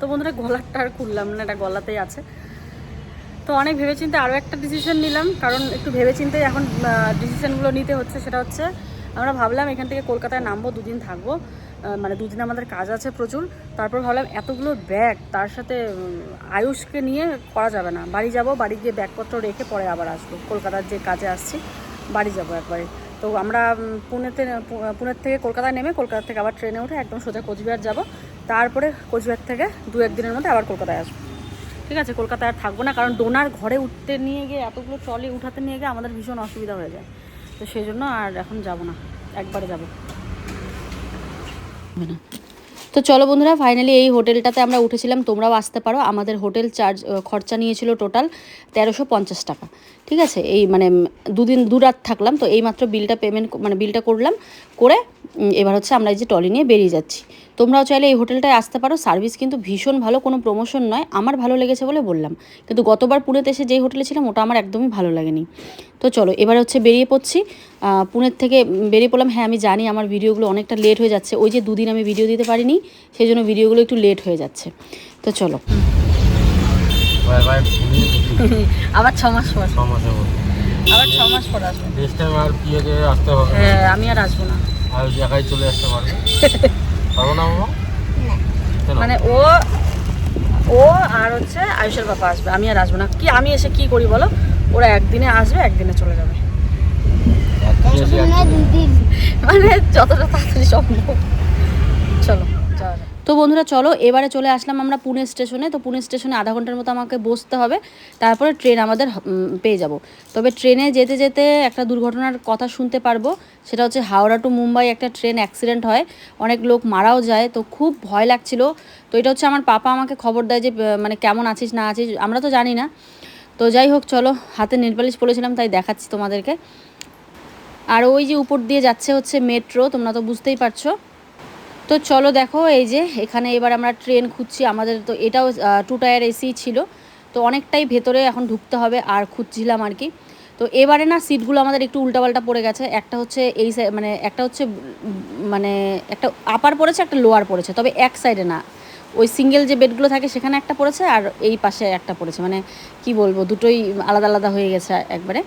তো বন্ধুরা গলাটা আর খুললাম না, এটা গলাতেই আছে। তো অনেক ভেবেচিন্তে আরও একটা ডিসিশন নিলাম, কারণ একটু ভেবেচিন্তে এখন ডিসিশনগুলো নিতে হচ্ছে, সেটা হচ্ছে আমরা ভাবলাম এখান থেকে কলকাতায় নামবো, দুদিন থাকব মানে দুদিন আমাদের কাজ আছে প্রচুর, তারপর ভাবলাম এতগুলো ব্যাগ তার সাথে আয়ুষকে নিয়ে করা যাবে না। বাড়ি যাব, বাড়ি গিয়ে ব্যাগপত্র রেখে পরে আবার আসব, কলকাতার যে কাজে আসছি, বাড়ি যাব একবারে। তো আমরা পুনেতে পুনের থেকে কলকাতায় নেমে কলকাতা থেকে আবার ট্রেনে উঠে একদম সোজা কোচবিহার যাব। তারপরে কোচবিহার থেকে দু একদিনের মধ্যে আবার কলকাতায় আসব। ঠিক আছে, কলকাতায় আর থাকব না, কারণ ডোনার ঘরে উঠতে নিয়ে গিয়ে, এতগুলো ট্রলি উঠাতে নিয়ে গিয়ে আমাদের ভীষণ অসুবিধা হয়ে যায়। তো সেই জন্য আর এখন যাব না, একবারে যাব। তো চলো বন্ধুরা ফাইনালি এই হোটেলটাতে আমরা উঠেছিলাম, তোমরাও আসতে পারো। আমাদের হোটেল চার্জ খরচা নিয়েছিল টোটাল তেরোশো পঞ্চাশ টাকা। ঠিক আছে, এই মানে দুদিন, দু রাত থাকলাম, তো এই মাত্র বিলটা পেমেন্ট মানে বিলটা করলাম, করে এবার হচ্ছে আমরা এই যে টলি নিয়ে বেরিয়ে যাচ্ছি। তোমরাও চাইলে এই হোটেলটায় আসতে পারো। সার্ভিস কিন্তু ভীষণ ভালো কোনো প্রমোশন নয়। আমার ভালো লেগেছে বলে বললাম। কিন্তু গতবার পুনেতে এসে যেই হোটেলে ছিলাম ওটা আমার একদমই ভালো লাগেনি। তো চলো এবার হচ্ছে বেরিয়ে পড়ছি। পুনের থেকে বেরিয়ে পড়লাম। হ্যাঁ আমি জানি আমার ভিডিওগুলো অনেকটা লেট হয়ে যাচ্ছে। ওই যে দুদিন আমি ভিডিও দিতে পারিনি সেই জন্য ভিডিওগুলো একটু লেট হয়ে যাচ্ছে। তো চলো। বাই বাই আবার ছ মাস পর। আবার ছ মাস পর আসব। নেক্সট টাইম আর পিওকে আসতে হবে হ্যাঁ আমি আর আসব না। আর একাই চলে আসতে পারবে। পারব না বাবা মানে ও ও আর হচ্ছে আয়ুষের বাবা আসবে আমি আর আসব না। কি আমি এসে কি করি বলো? ওরা একদিনে আসবে একদিনে চলে যাবে। মানে যতটা তাড়াতাড়ি সম্ভব। তো বন্ধুরা চলো, এবারে চলে আসলাম আমরা পুনে স্টেশনে। তো পুনে স্টেশনে আধা ঘণ্টার মতো আমাকে বসতে হবে। তারপরে ট্রেন আমাদের পেয়ে যাব। তবে ট্রেনে যেতে যেতে একটা দুর্ঘটনার কথা শুনতে পারব। সেটা হচ্ছে হাওড়া টু মুম্বাই একটা ট্রেন অ্যাক্সিডেন্ট হয়। অনেক লোক মারাও যায়। তো খুব ভয় লাগছিল। তো এটা হচ্ছে আমার পাপা আমাকে খবর দেয় যে মানে কেমন আছিস, না আছিস, আমরা তো জানি না। তো যাই হোক, চলো, হাতে নেলপালিশ পড়েছিলাম তাই দেখাচ্ছি তোমাদেরকে। আর ওই যে উপর দিয়ে যাচ্ছে হচ্ছে মেট্রো, তোমরা তো বুঝতেই পারছ। তো চলো দেখো, এই যে এখানে এবার আমরা ট্রেন খুঁজছি। আমাদের তো এটাও টু টায়ার এসি ছিল। তো অনেকটাই ভেতরে এখন ঢুকতে হবে, আর খুঁজছিলাম আর কি। তো এবারে না সিটগুলো আমাদের একটু উল্টাপাল্টা পড়ে গেছে। একটা হচ্ছে এই সাইড মানে একটা হচ্ছে মানে একটা আপার পড়েছে, একটা লোয়ার পড়েছে। তবে এক সাইডে না, ওই সিঙ্গেল যে বেডগুলো থাকে, সেখানে একটা পড়েছে, আর এই পাশে একটা পড়েছে। মানে কি বলব, দুটোই আলাদা আলাদা হয়ে গেছে একবারে।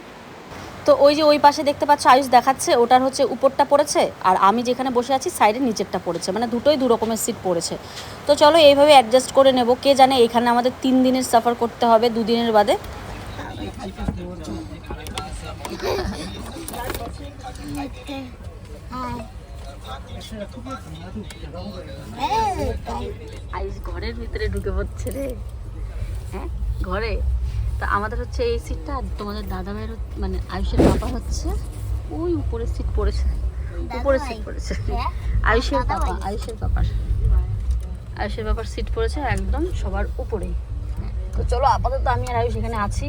তো ওই যে ওই পাশে দেখতে পাচ্ছ আয়ুষ দেখাচ্ছে, ওটার হচ্ছে উপরটা পড়েছে আর আমি যেখানে বসে আছি সাইডে নিচেরটা পড়েছে মানে দুটোই দু রকমের সিট পড়েছে। তো চলো এইভাবে অ্যাডজাস্ট করে নেব, কে জানে এখানে আমাদের তিন দিনের সাফার করতে হবে দুদিনের বাদে। ঘরের ভিতরে ঢুকে পড়ছে রে। হ্যাঁ? ঘরে? তা আমাদের হচ্ছে এই সিটটা আর তোমাদের দাদা ভাইয়ের মানে আয়ুষের বাবা হচ্ছে ওই উপরের সিট পড়েছে। উপরের সিট পড়েছে। আয়ুষের বাবা আয়ুষের বাবার। আয়ুষের বাবার সিট পড়েছে একদম সবার উপরেই। তো চলো আপাতত আমি আর আয়ুষ এখানে আছি।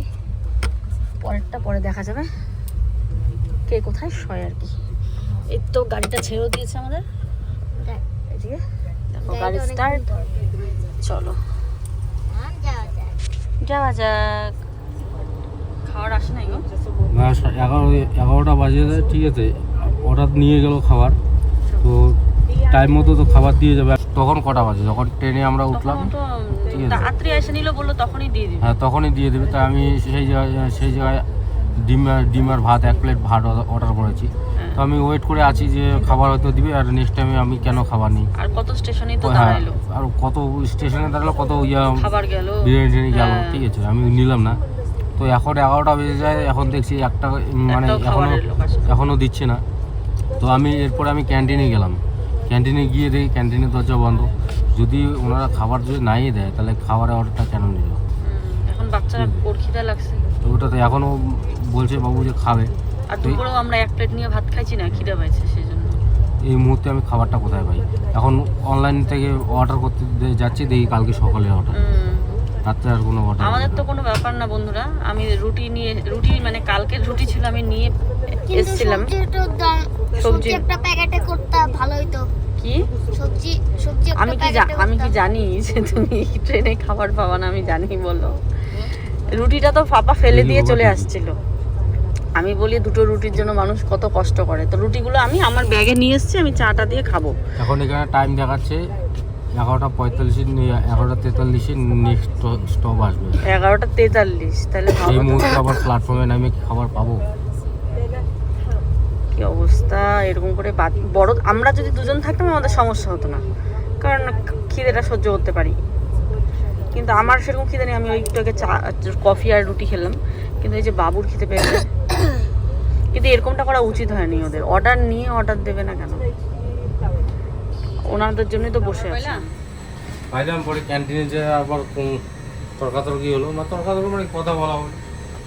পরেরটা পরে দেখা যাবে। কে কোথায়? শয় আর কি। এই তো গাড়িটা ছেড়েও দিয়েছে আমাদের। দেখো। গাড়ি স্টার্ট চলো। যাওয়া যাক। খাওয়ার আসে নাই গো? না এগারো এগারোটা বাজে যায়, ঠিক আছে। হঠাৎ নিয়ে গেল খাবার। তো টাইম মতো তো খাবার দিয়ে যাবে। তখন কটা বাজে? যখন ট্রেনে আমরা উঠলাম তখন ঠিক আছে। তাড়াতাড়ি এসে নিল বলল তখনই দিয়ে দিবি। হ্যাঁ তখনই দিয়ে দেবে। তাই আমি সেই জায়গায় সেই জায়গায় ডিম আর- ডিম আর ভাত এক প্লেট ভাত অর্ডার করেছি। তো আমি ওয়েট করে আছি যে খাবার হয়তো দিবে আর নেক্সট টাইমে আমি কেন খাবার নিই। আর কত স্টেশনেই তো হ্যাঁ দাঁড়াইলো? আর কত স্টেশনে দাঁড়াল কত ইয়া খাবার গেল। বিরিয়ানি টিরিয়ানি গেল হ্যাঁ। ঠিক আছে আমি নিলাম না। তো এখন এগারোটা বেজে যায় এখন দেখছি একটা মানে এখনও। এখনও দিচ্ছে না। তো আমি এরপরে আমি ক্যান্টিনে গেলাম। ক্যান্টিনে গিয়ে দেখি ক্যান্টিনের দরজা বন্ধ। যদি ওনারা খাবার যদি নাই দেয় তাহলে খাবারের অর্ডারটা কেন নিল? এখন বাচ্চারা লাগছে। তো ওটা তো এখনও বলছে বাবু যে খাবে। আর দুপুরেও আমরা এক প্লেট নিয়ে ভাত খাইছি না খিদা পাইছে সেই জন্য এই মুহূর্তে আমি খাবারটা কোথায় পাই? এখন অনলাইন থেকে অর্ডার করতে যাচ্ছি দেখি কালকে সকালে অর্ডার রাত্রে আর কোনো অর্ডার আমাদের তো কোনো ব্যাপার না বন্ধুরা। আমি রুটি নিয়ে রুটি মানে কালকের রুটি ছিল আমি নিয়ে এসেছিলাম। সবজি। একটা প্যাকেটে করতে ভালো হতো কি? সবজি সবজি আমি কি আমি কি জানি যে তুমি ট্রেনে খাবার পাবা না আমি জানি বলো। রুটিটা তো ফাপা ফেলে দিয়ে চলে আসছিল। আমি বলি দুটো রুটির জন্য মানুষ কত কষ্ট করে। তো রুটিগুলো আমি আমার ব্যাগে নিয়ে এসেছি আমি চাটা দিয়ে খাব। এখন এখানে টাইম দেখাচ্ছে এগারোটা পঁয়তাল্লিশে এগারোটা তেতাল্লিশে নেক্সট স্টপ আসবে। এগারোটা তেতাল্লিশ তাহলে সেই মুহূর্তে আবার প্ল্যাটফর্মে নামে কি খাবার পাবো। কি অবস্থা এরকম করে বড় আমরা যদি দুজন থাকতাম আমাদের সমস্যা হতো না। কারণ খিদেটা সহ্য করতে পারি। কিন্তু আমার সেরকম খিদে নেই আমি ওই একটু আগে চা কফি আর রুটি খেলাম। কিন্তু এই যে বাবুর খিদে পেয়েছে কিন্তু এরকমটা করা উচিত হয়নি ওদের। অর্ডার নিয়ে অর্ডার দেবে না কেন? ওনাদের জন্যই তো বসে আছে। পাইলাম পরে ক্যান্টিনে যে আবার তর্কাতর্কি হলো না তর্কাতর্কি মানে কথা বলা হলো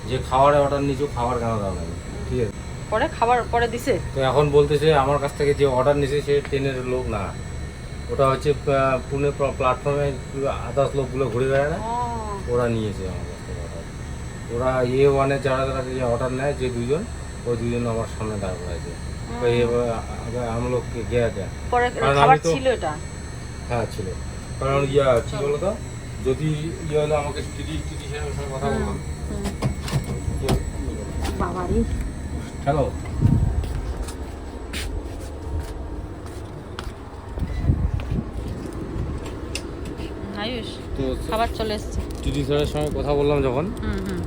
যে খাবারের অর্ডার নিচু খাবার কেন দাও না ঠিক আছে। পরে খাবার পরে দিছে? তো এখন বলতেছে আমার কাছ থেকে যে অর্ডার নিছে সে ট্রেনের লোক না। ওটা হচ্ছে পুনে প্ল্যাটফর্মে আদার্স লোকগুলো ঘুরে বেড়ায় না? ওরা নিয়েছে আমার কাছ থেকে অর্ডার ওরা এ ওয়ানে যারা যারা যে অর্ডার নেয় যে দুজন ওই দুজন আমার সামনে দাঁড় করাইছে তো এবার আম গিয়া আমি খাবার ছিল এটা? হ্যাঁ ছিল। কারণ ইয়া কি বলো তো যদি ইয়ে হলো আমাকে টিটি টিটি সাহেবের সঙ্গে কথা বললাম বাবারি। হ্যালো। আয়ুষ তো খাবার চলে এসছে। টিটি স্যারের সঙ্গে কথা বললাম যখন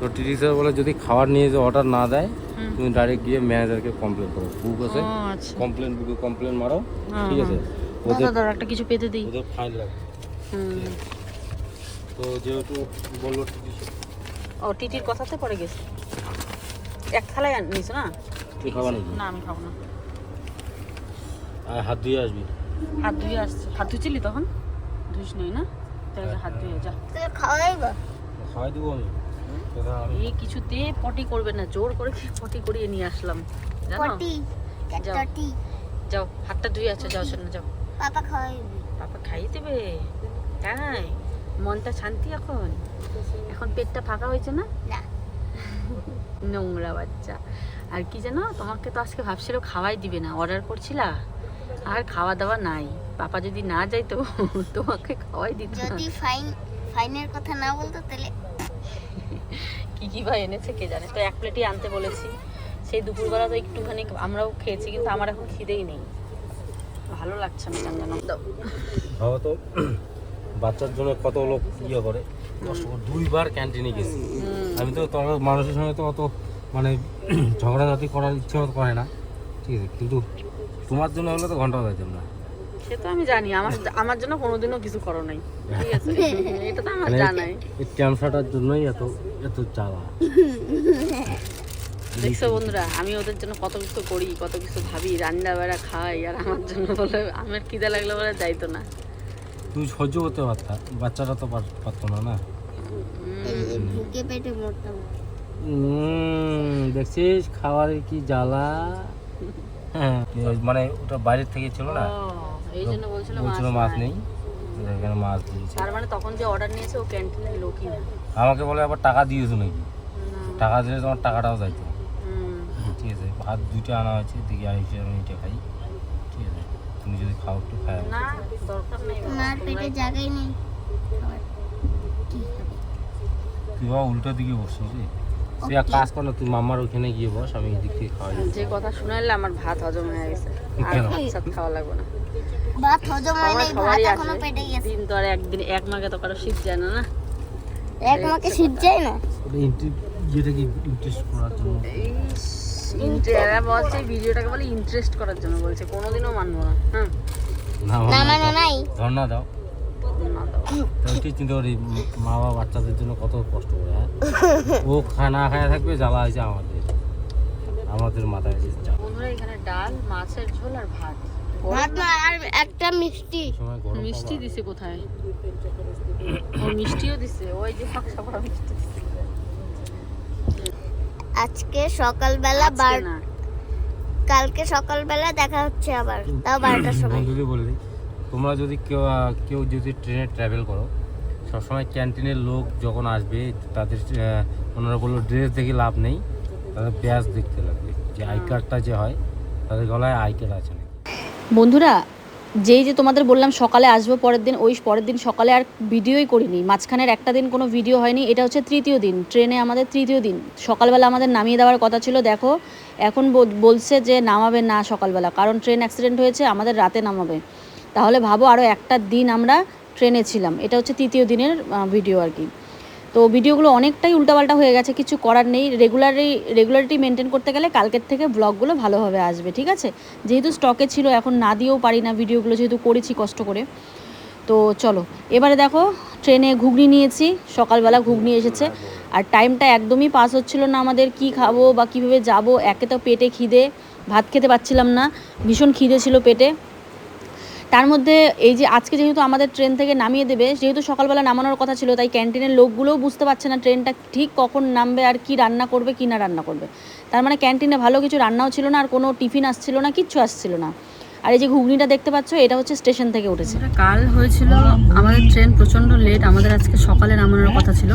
তো টিটি স্যার বলে যদি খাবার নিয়ে যে অর্ডার না দেয় তুমি ডাইরেক্ট গিয়ে ম্যানেজারকে কমপ্লেন করো। বুক আছে। কমপ্লেন বুকে কমপ্লেন মারো হ্যাঁ, ঠিক আছে? হ্যাঁ। ওদের একটা কিছু পেতে দিই। ওদের ফাইন লাগবে। তো যেহেতু বলল টিটি স্যার। ও টিটির কথাতে পড়ে গেছে? এক থালায় নিছো না? তুই খাবার নাকি না আমি খাব না। আর হাত ধুয়ে আসবি। হাত ধুয়ে আসছে। হাত ধুয়েছিলি তখন? ধুইস নেই না? তাহলে হাত ধুয়ে যা। তুই খাওয়াই দেবো আমি। কিছুতে পটি করবে না জোর করে পটি করিয়ে নিয়ে আসলাম। জানো? পটি যাও। হাতটা ধুয়ে আছে যাও শোনা যাও। পাপা খাইয়ে দেবে? তাই? মনটা শান্তি এখন? এখন পেটটা ফাঁকা হয়েছে না? না। নোংরা বাচ্চা। আর কি জানো তোমাকে তো আজকে ভাবছিল খাওয়াই দিবে না অর্ডার করছিলা। আর খাওয়া দাওয়া নাই। পাপা যদি না যাইতো তোমাকে খাওয়াই দিত। যদি ফাইন ফাইনের কথা না বলতো তাহলে কি কি ভাই এনেছে কে জানে? তো এক প্লেটই আনতে বলেছি। সেই দুপুরবেলা তো একটুখানি আমরাও খেয়েছি কিন্তু আমার এখন খিদেই নেই। ভালো লাগছে না কেন যেন দাও। তো বাচ্চার জন্য কত লোক ইয়ে করে। কষ্ট দুইবার ক্যান্টিনে গেছি। আমি তো তোমার মানুষের সঙ্গে তো অত মানে ঝগড়াঝাটি করার ইচ্ছে করে না। ঠিক আছে কিন্তু তোমার জন্য হলে তো ঘণ্টা যাইতাম না। সে তো আমি জানি আমার আমার জন্য কোনোদিনও কিছু করো নাই। ঠিক আছে? এটা তো আমার মানে জানাই। এই ক্যামসাটার জন্যই এত এত জ্বালা। দেখছ বন্ধুরা আমি ওদের জন্য কত কিছু করি কত কিছু ভাবি রান্না বেড়া খাই আর আমার জন্য বলে আমার খিদে লাগলে বলে যাইতো না। তুই সহ্য করতে পারতা বাচ্চারা তো পারতো না না? ঢুকে পেটে মোটা উম, দেখছিস খাবারের কি জ্বালা? হ্যাঁ মানে ওটা বাইরের থেকে ছিল না? এই জন্য বলছিল মাছ নেই। এখানে মাছ দিয়েছে। তার মানে তখন যে অর্ডার নিয়েছে ও ক্যান্টিনের লোকই না। আমাকে বলে আবার টাকা দিয়েছ নাকি? টাকা দিলে তোমার টাকাটাও যাইতো। হুম, ঠিক আছে ভাত দুইটা আনা হয়েছে দেখি আর হিসেবে আমি এটা খাই। ঠিক আছে তুমি যদি খাও একটু খাই না দরকার নেই পেটে জায়গাই? তুই বাবা উল্টো দিকে বসছিস রে। তুই এক কাজ কর না তুই মামার ওখানে গিয়ে বস আমি এদিক থেকে খাওয়াই। যে কথা শুনাইলে আমার ভাত হজম হয়ে গেছে। আর ভাত খাওয়া লাগবে না। ভাত হজম হয় নাই ভাত এখনও পেটে গেছে। দিন তো আর একদিন এক মাকে তো কারও শীত যায় না না? এক মাকে শীত যায় না? ইন্টি- ইয়েটাকে ইন্টারেস্ট করার জন্য। এরা বলছে ভিডিওটাকে বলে ইন্টারেস্ট করার জন্য বলছে কোনোদিনও মানবো না হ্যাঁ না মানে নাই। ধর্ণা দাও। না চিন্তা করি মা বাবা বাচ্চাদের জন্য কত কষ্ট করে হ্যাঁ? ও খানা খায় থাকবে জ্বালা হয়েছে আমাদের। আমাদের মাথায় বন্ধুরা এখানে ডাল মাছের ঝোল আর ভাত। ভাত না আর একটা মিষ্টি। মিষ্টি দিছে কোথায়? ও মিষ্টিও দিছে ওই যে ফাঁকসা পড়া মিষ্টি আজকে সকালবেলা বার কালকে সকালবেলা দেখা হচ্ছে আবার তাও বারোটার সময়। বন্ধুদের বলে তোমরা যদি কেউ কেউ যদি ট্রেনে ট্রাভেল করো সবসময় ক্যান্টিনের লোক যখন আসবে তাদের ওনারা বলল ড্রেস দেখে লাভ নেই। তাদের ব্যাস দেখতে লাগবে। যে আই কার্ডটা যে হয় তাদের গলায় আই কার্ড আছে বন্ধুরা, যেই যে তোমাদের বললাম সকালে আসব, পরের দিন, ওই পরের দিন সকালে আর ভিডিওই করিনি। মাঝখানের একটা দিন কোনো ভিডিও হয়নি, এটা হচ্ছে তৃতীয় দিন। ট্রেনে আমাদের তৃতীয় দিন। সকালবেলা আমাদের নামিয়ে দেওয়ার কথা ছিল, দেখো, এখন বল- বলছে যে নামাবে না সকালবেলা, কারণ ট্রেন অ্যাক্সিডেন্ট হয়েছে, আমাদের রাতে নামাবে। তাহলে ভাবো আরও একটা দিন আমরা ট্রেনে ছিলাম, এটা হচ্ছে তৃতীয় দিনের ভিডিও আর কি। তো ভিডিওগুলো অনেকটাই উল্টাপাল্টা হয়ে গেছে, কিছু করার নেই। রেগুলারি রেগুলারিটি মেনটেন করতে গেলে কালকের থেকে ব্লগগুলো ভালোভাবে আসবে, ঠিক আছে? যেহেতু স্টকে ছিল, এখন না দিয়েও পারি না ভিডিওগুলো, যেহেতু করেছি কষ্ট করে। তো চলো, এবারে দেখো ট্রেনে ঘুগনি নিয়েছি, সকালবেলা ঘুগনি এসেছে। আর টাইমটা একদমই পাস হচ্ছিল না আমাদের, কি খাব বা কীভাবে যাব, একে তো পেটে খিদে, ভাত খেতে পাচ্ছিলাম না, ভীষণ খিদে ছিল পেটে। তার মধ্যে এই যে আজকে যেহেতু আমাদের ট্রেন থেকে নামিয়ে দেবে, যেহেতু সকালবেলা নামানোর কথা ছিল, তাই ক্যান্টিনের লোকগুলোও বুঝতে পারছে না ট্রেনটা ঠিক কখন নামবে আর কি রান্না করবে, কি না রান্না করবে। তার মানে ক্যান্টিনে ভালো কিছু রান্নাও ছিল না, আর কোনো টিফিন আসছিল না, কিচ্ছু আসছিল না। আর এই যে ঘুগনিটা দেখতে পাচ্ছ, এটা হচ্ছে স্টেশন থেকে উঠেছে। কাল হয়েছিল, আমাদের ট্রেন প্রচণ্ড লেট আমাদের আজকে সকালে নামানোর কথা ছিল।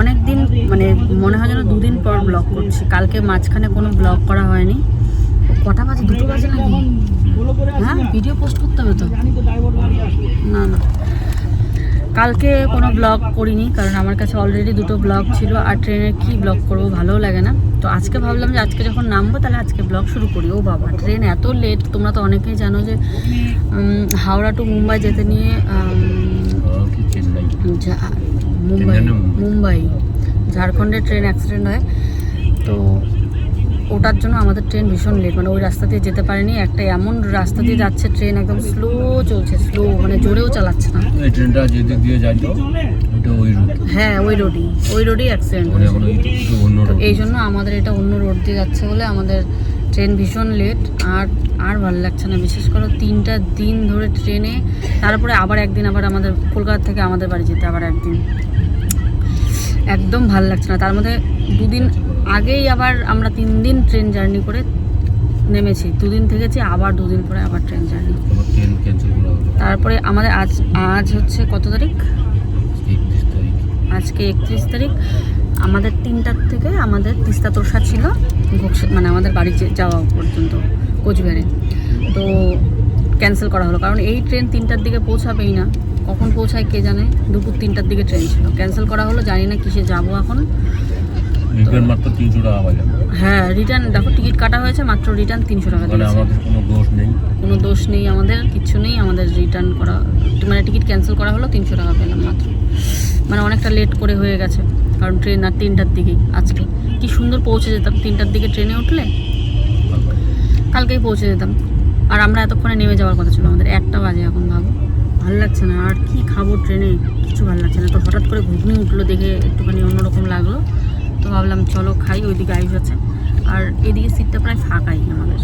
অনেক দিন মানে মনে হয় যেন দুদিন পর ব্লগ করছি, কালকে মাঝখানে কোনো ব্লগ করা হয়নি। কটা বাজে? দুটো বাজে হ্যাঁ ভিডিও পোস্ট করতে হবে তো। না না। কালকে কোনো ব্লগ করিনি কারণ আমার কাছে অলরেডি দুটো ব্লগ ছিল আর ট্রেনের কি ব্লগ করব ভালোও লাগে না। তো আজকে ভাবলাম যে আজকে যখন নামবো তাহলে আজকে ব্লগ শুরু করি। ও বাবা ট্রেন এত লেট তোমরা তো অনেকেই জানো যে হাওড়া টু মুম্বাই যেতে নিয়ে মুম্বাই মুম্বাই। ঝাড়খণ্ডের ট্রেন অ্যাক্সিডেন্ট হয়। তো ওটার জন্য আমাদের ট্রেন ভীষণ লেট মানে ওই রাস্তা দিয়ে যেতে পারেনি। একটা এমন রাস্তা দিয়ে যাচ্ছে ট্রেন একদম স্লো চলছে স্লো মানে জোরেও চালাচ্ছে না। এই ট্রেনটা যেদিক দিয়ে ওই হ্যাঁ ওই রোডই ওই রোডই অ্যাক্সিডেন্ট এই জন্য আমাদের এটা অন্য রোড দিয়ে যাচ্ছে বলে আমাদের ট্রেন ভীষণ লেট আর আর ভালো লাগছে না বিশেষ করে তিনটা দিন ধরে ট্রেনে তারপরে আবার একদিন আবার আমাদের কলকাতা থেকে আমাদের বাড়ি যেতে আবার একদিন। একদম ভালো লাগছে না তার মধ্যে দুদিন আগেই আবার আমরা তিন দিন ট্রেন জার্নি করে নেমেছি। দুদিন থেকেছি আবার দুদিন পরে আবার ট্রেন জার্নি তারপরে আমাদের আজ আজ হচ্ছে কত তারিখ? আজকে একত্রিশ তারিখ। আমাদের তিনটার থেকে আমাদের তিস্তা তোষা ছিল মানে আমাদের বাড়ি যাওয়া পর্যন্ত কোচবিহারে। তো ক্যান্সেল করা হলো। কারণ এই ট্রেন তিনটার দিকে পৌঁছাবেই না। কখন পৌঁছায় কে জানে? দুপুর তিনটার দিকে ট্রেন ছিল। ক্যান্সেল করা হলো জানি না কিসে যাব এখন। রিটার্ন মাত্র তিনশো টাকা পাই আমরা হ্যাঁ রিটার্ন দেখো টিকিট কাটা হয়েছে মাত্র রিটার্ন তিনশো টাকা মানে দিয়েছে। আমাদের কোনো দোষ নেই। কোনো দোষ নেই আমাদের কিচ্ছু নেই আমাদের রিটার্ন করা মানে টিকিট ক্যান্সেল করা হলো তিনশো টাকা পেলাম মাত্র। মানে অনেকটা লেট করে হয়ে গেছে কারণ ট্রেন আর তিনটার দিকেই আজকে। কি সুন্দর পৌঁছে যেতাম তিনটার দিকে ট্রেনে উঠলে? কালকেই পৌঁছে যেতাম। আর আমরা এতক্ষণে নেমে যাওয়ার কথা ছিল আমাদের একটা বাজে এখন ভাবো। ভালো লাগছে না আর কি খাব ট্রেনে কিছু ভালো লাগছে না। তো হঠাৎ করে ঘুগনি উঠল দেখে একটুখানি অন্যরকম লাগল। তো ভাবলাম চলো খাই ওইদিকে আইস আছে। আর এদিকে সিটটা প্রায় ফাঁকাই আমাদের।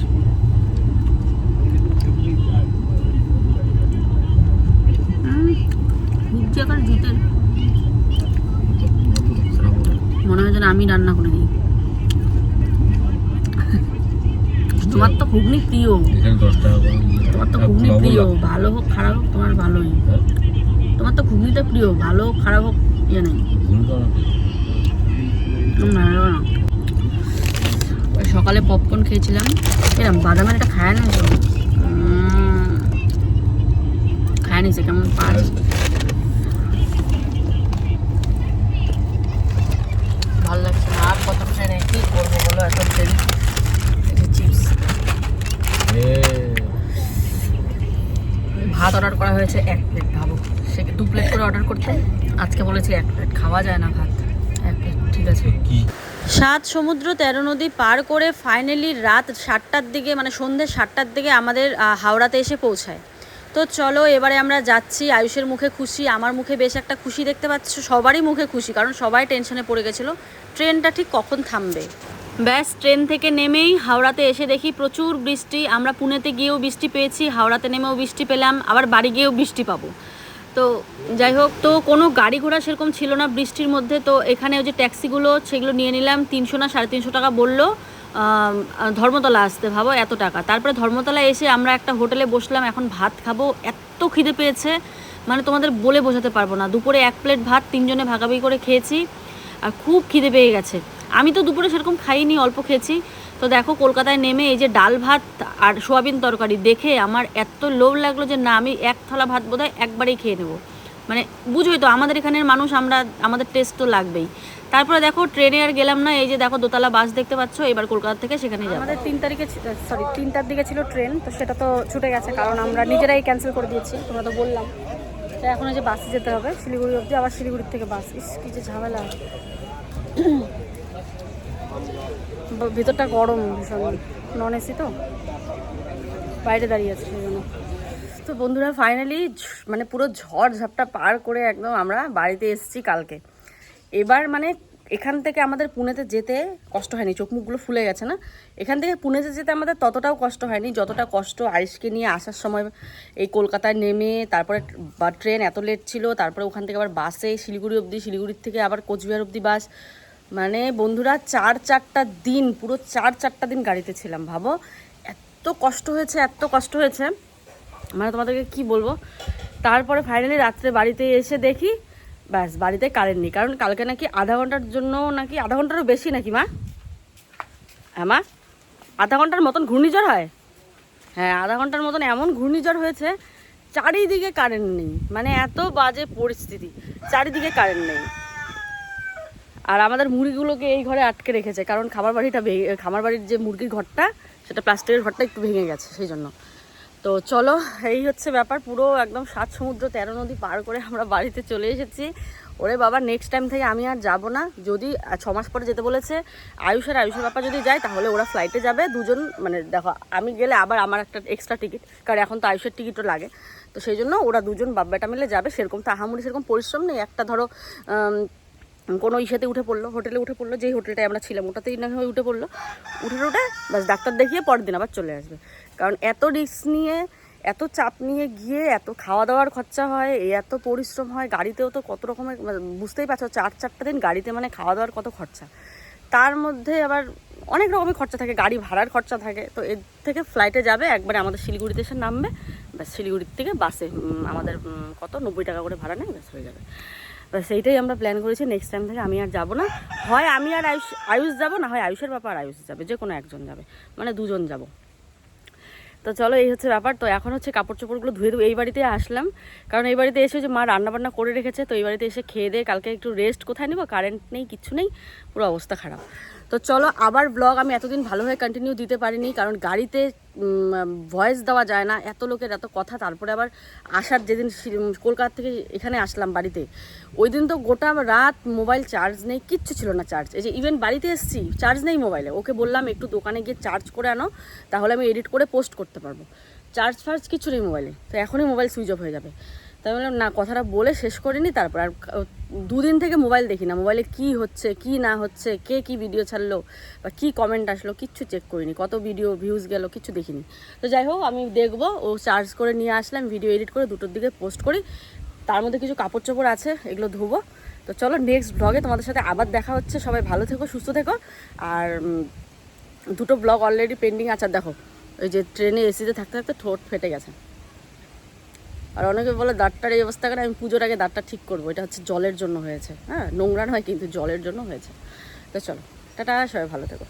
ভুগছি এখন জিতের মনে হয় যেন আমি রান্না করে দিই। তোমার তো ঘুগনি প্রিয়। তোমার তো ঘুগনি প্রিয়। ভালো হোক খারাপ হোক তোমার ভালোই। হ্যাঁ? তোমার তো ঘুগনিটা প্রিয়। ভালো হোক খারাপ হোক ইয়ে নেই ভুল করো না। উম, ভালো না ওই সকালে পপকর্ন খেয়েছিলাম। এরম বাদামের এটা খায় না খায় নিছে কেমন পাঁচ ভালো লাগছে না। আর কত ট্রেনে কি করব বলো এত দেরি? চিপস ভাত অর্ডার করা হয়েছে এক প্লেট ভাবো। সে দু প্লেট করে অর্ডার করতে আজকে বলেছি এক প্লেট খাওয়া যায় না ভাত। ঠিক আছে। সাত সমুদ্র তেরো নদী পার করে ফাইনালি রাত সাতটার দিকে মানে সন্ধ্যে সাতটার দিকে আমাদের হাওড়াতে এসে পৌঁছায়। তো চলো এবারে আমরা যাচ্ছি আয়ুষের মুখে খুশি আমার মুখে বেশ একটা খুশি দেখতে পাচ্ছ সবারই মুখে খুশি কারণ সবাই টেনশনে পড়ে গেছিল। ট্রেনটা ঠিক কখন থামবে? ব্যাস ট্রেন থেকে নেমেই হাওড়াতে এসে দেখি প্রচুর বৃষ্টি। আমরা পুনেতে গিয়েও বৃষ্টি পেয়েছি হাওড়াতে নেমেও বৃষ্টি পেলাম আবার বাড়ি গিয়েও বৃষ্টি পাবো। তো যাই হোক, তো কোনো গাড়ি ঘোড়া সেরকম ছিল না বৃষ্টির মধ্যে। তো এখানে ওই যে ট্যাক্সিগুলো, সেগুলো নিয়ে নিলাম। তিনশো না সাড়ে তিনশো টাকা বলল ধর্মতলা আসতে ভাবো, এত টাকা। তারপরে ধর্মতলা এসে আমরা একটা হোটেলে বসলাম, এখন ভাত খাব, এত খিদে পেয়েছে। মানে তোমাদের বলে বোঝাতে পারব না। দুপুরে এক প্লেট ভাত, তিনজনে ভাগাভাগি করে খেয়েছি, আর খুব খিদে পেয়ে গেছে। আমি তো দুপুরে সেরকম খাইনি, অল্প খেয়েছি। তো দেখো কলকাতায় নেমে এই যে ডাল ভাত আর সোয়াবিন তরকারি দেখে আমার এত লোভ লাগল যে না, আমি এক থালা ভাত বোধহয় একবারেই খেয়ে নেব। মানে বুঝোই তো, আমাদের এখানের মানুষ আমরা, আমাদের টেস্ট তো লাগবেই। তারপরে দেখো ট্রেনে আর গেলাম না, এই যে দেখো দোতলা বাস দেখতে পাচ্ছ, এবার কলকাতা থেকে সেখানে যাব। আমাদের তিন তারিখে সরি তিনটার দিকে ছিল ট্রেন তো সেটা তো ছুটে গেছে, কারণ আমরা নিজেরাই ক্যান্সেল করে দিয়েছি, তোমরা তো বললাম। তো এখন যে বাসে যেতে হবে, শিলিগুড়ি অবধি, আবার শিলিগুড়ির থেকে বাস ইস, কি যে ঝামেলা। ভিতরটা গরম ভীষণ। নন এসি তো। বাইরে দাঁড়িয়ে আছে তো বন্ধুরা ফাইনালি মানে পুরো ঝড় ঝাপটা পার করে একদম আমরা বাড়িতে এসেছি কালকে। এবার মানে এখান থেকে আমাদের পুনেতে যেতে কষ্ট হয়নি, চোখ মুখগুলো ফুলে গেছে না? এখান থেকে পুনেতে যেতে আমাদের ততটাও কষ্ট হয়নি, যতটা কষ্ট আইসকে নিয়ে আসার সময় এই কলকাতায় নেমে, তারপরে ট্রেন এত লেট ছিল, তারপরে ওখান থেকে আবার বাসে শিলিগুড়ি অবধি, শিলিগুড়ির থেকে আবার কোচবিহার অবধি বাস মানে বন্ধুরা, চার চারটা দিন, পুরো চার চারটা দিন গাড়িতে ছিলাম, ভাবো। এত কষ্ট হয়েছে, এত কষ্ট হয়েছে। মানে তোমাদেরকে কি বলব? তারপরে ফাইনালি রাত্রে বাড়িতে এসে দেখি, ব্যাস, বাড়িতে কারেন্ট নেই। কারণ কালকে নাকি আধা ঘণ্টার জন্য নাকি, আধা ঘন্টারও বেশি নাকি, মা? হ্যাঁ মা? আধা ঘণ্টার মতন ঘূর্ণিঝড় হয়? হ্যাঁ আধা ঘণ্টার মতন এমন ঘূর্ণিঝড় হয়েছে, চারিদিকে কারেন্ট নেই। মানে এত বাজে পরিস্থিতি, চারিদিকে কারেন্ট নেই। আর আমাদের মুরগিগুলোকে এই ঘরে আটকে রেখেছে, কারণ খাবার বাড়িটা খামার বাড়ির যে মুরগির ঘরটা, সেটা প্লাস্টিকের ঘরটা একটু ভেঙে গেছে, সেই জন্য। তো চলো, এই হচ্ছে ব্যাপার, পুরো একদম সাত সমুদ্র তেরো নদী পার করে আমরা বাড়িতে চলে এসেছি। ওরে বাবা নেক্সট টাইম থেকে আমি আর যাব না। যদি ছ মাস পরে যেতে বলেছে আয়ুষ আর আয়ুষের বাপা যদি যায়, তাহলে ওরা ফ্লাইটে যাবে, দুজন মানে দেখো, আমি গেলে আবার আমার একটা এক্সট্রা টিকিট কারণ এখন তো আয়ুষের টিকিটও লাগে। তো সেই জন্য ওরা দুজন বাব্বাটা মিলে যাবে, সেরকম তো সেরকম পরিশ্রম নেই। একটা ধরো কোনো ইসেতে উঠে পড়ল, হোটেলে উঠে পড়ল, যেই হোটেলটায় আমরা ছিলাম ওটাতেই না হয় উঠে পড়ল। উঠে উঠে বাস ডাক্তার দেখিয়ে পরের দিন আবার চলে আসবে। কারণ এত রিস্ক নিয়ে, এত চাপ নিয়ে গিয়ে এত খাওয়া দাওয়ার খরচা হয় এত পরিশ্রম হয়, গাড়িতেও তো কত রকমের মানে বুঝতেই পারছ, চার চারটা দিন গাড়িতে মানে খাওয়া দাওয়ার কত খরচা। তার মধ্যে আবার অনেক রকমের খরচা থাকে, গাড়ি ভাড়ার খরচা থাকে। তো এর থেকে ফ্লাইটে যাবে, একবারে আমাদের শিলিগুড়িতে এসে নামবে, ব্যাস শিলিগুড়ির থেকে বাসে আমাদের কত? নব্বই টাকা করে ভাড়া নেয়, ব্যাস হয়ে যাবে। সেইটাই আমরা প্ল্যান করেছি নেক্সট টাইম থেকে আমি আর যাব না। হয় আমি আর আয়ুষ আয়ুষ যাব, না হয় আয়ুষের বাবা আর আয়ুষ যাবে, যে কোনো একজন যাবে মানে দুজন যাব। তো চলো, এই হচ্ছে ব্যাপার। তো এখন হচ্ছে কাপড় চোপড়গুলো ধুয়ে দেবো এই বাড়িতে আসলাম। কারণ এই বাড়িতে এসে যে মা রান্নাবান্না করে রেখেছে, তো এই বাড়িতে এসে খেয়ে দিয়ে কালকে একটু রেস্ট কোথায় নেব? কারেন্ট নেই কিচ্ছু নেই, পুরো অবস্থা খারাপ। তো চলো, আবার ব্লগ আমি এতদিন ভালোভাবে কন্টিনিউ দিতে পারিনি, কারণ গাড়িতে ভয়েস দেওয়া যায় না। এত লোকের এত কথা, তারপরে আবার আসার যেদিন কলকাতা থেকে এখানে আসলাম বাড়িতে ওই দিন তো গোটা রাত মোবাইল চার্জ নেই, কিচ্ছু ছিল না চার্জ এই যে ইভেন বাড়িতে এসেছি চার্জ নেই মোবাইলে ওকে বললাম, একটু দোকানে গিয়ে চার্জ করে আনো, তাহলে আমি এডিট করে পোস্ট করতে পারব। চার্জ ফার্জ কিছু নেই মোবাইলে তো এখনই মোবাইল সুইচ অফ হয়ে যাবে। তাই বললাম, না, কথাটা বলে শেষ করিনি, তারপর আর দুদিন থেকে মোবাইল দেখি না, মোবাইলে কি হচ্ছে, কি না হচ্ছে, কে কি ভিডিও ছাড়লো বা কি কমেন্ট আসলো, কিচ্ছু চেক করিনি, কত ভিডিও ভিউজ গেল, কিচ্ছু দেখিনি। তো যাই হোক, আমি দেখব, ও চার্জ করে নিয়ে আসলাম ভিডিও এডিট করে দুটোর দিকে পোস্ট করি, তার মধ্যে কিছু কাপড় চোপড় আছে, এগুলো ধুবো। তো চলো নেক্সট ব্লগে তোমাদের সাথে আবার দেখা হচ্ছে, সবাই ভালো থেকো, সুস্থ থেকো। আর দুটো ব্লগ অলরেডি পেন্ডিং আছে দেখো, ওই যে ট্রেনে এসিতে থাকতে থাকতে ঠোঁট ফেটে গেছে। আর অনেকে বলে দাঁতটার এই অবস্থা করে, আমি পুজোর আগে দাঁতটা ঠিক করব। এটা হচ্ছে জলের জন্য হয়েছে। হ্যাঁ নোংরা নয়, কিন্তু জলের জন্য হয়েছে। তো চলো, টাটা, সবাই ভালো থেকো।